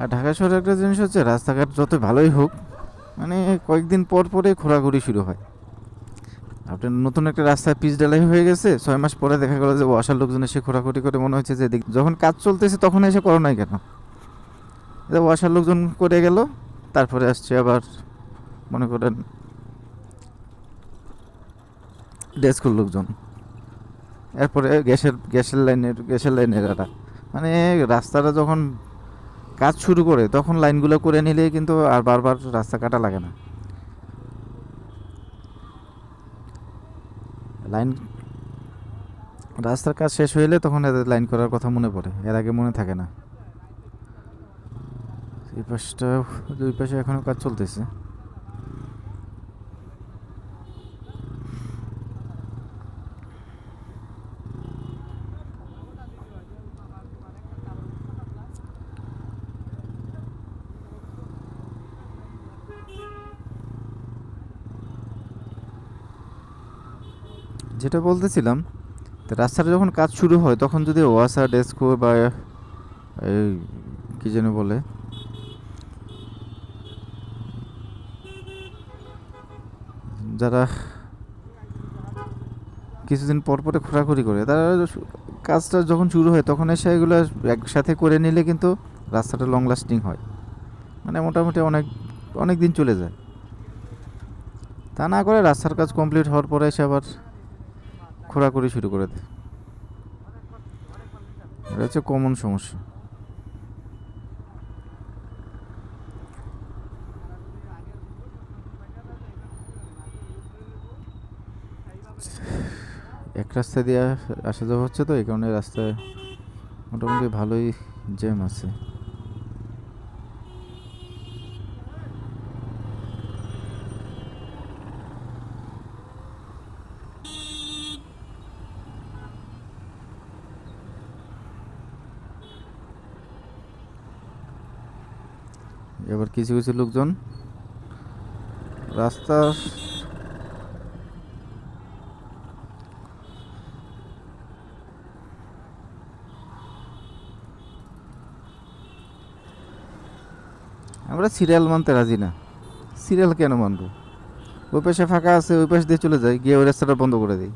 আর ঢাকা শহরে একটা জিনিস হচ্ছে, রাস্তাঘাট যত ভালোই হোক মানে কয়েকদিন পর পরে ঘোরাঘুরি শুরু হয়। আপনার নতুন একটা রাস্তায় পিচ ডালাই হয়ে গেছে, ছয় মাস পরে দেখা গেলো যে বসার লোকজন এসে ঘোরাঘুরি করে মনে হচ্ছে যে যখন কাজ চলতেছে তখন এসে করো নাই কেন? এটা লোকজন করে গেল, তারপরে আসছে আবার মনে করেন ডেস্কুর লোকজন। এরপরে গ্যাসের গ্যাসের লাইনের গ্যাসের লাইনের এরা মানে রাস্তাটা যখন কাজ শুরু করে, তখন লাইনগুলো করে নিলে কিন্তু আর বারবার রাস্তা কাটা লাগে না। লাইন, রাস্তার কাজ শেষ হইলে তখন এদের লাইন করার কথা মনে পড়ে, এর আগে মনে থাকে না। এই পাশটা, দুই পাশে এখনও কাজ চলতেছে। যেটা বলতেছিলাম রাস্তাটা যখন কাজ শুরু হয়, তখন যদি ওয়াসা, ডেস্কো বা এই কি যেন বলে, যারা কিছুদিন পর পরে খোরাখুরি করে, তারা কাজটা যখন শুরু হয়, তখন এসে এগুলো একসাথে করে নিলে কিন্তু রাস্তাটা লং লাস্টিং হয়। মানে মোটামুটি অনেক অনেক দিন চলে যায়। তা না করে রাস্তার কাজ কমপ্লিট হওয়ার পরে এসে আবার খোরাখুরি শুরু করে দেয় এটা হচ্ছে কমন সমস্যা। এক রাস্তা দিয়ে আসা যাওয়া হচ্ছে তো, এই কারণে রাস্তায় মোটামুটি ভালোই জ্যাম আছে। এবার কিছু কিছু লোকজন রাস্তা আমরা সিরিয়াল মানতে রাজি না। সিরিয়াল কেন মানবো? ওই পাশে ফাঁকা আছে, ওই পাশ দিয়ে চলে যাই, গিয়ে ওই রাস্তাটা বন্ধ করে দিই।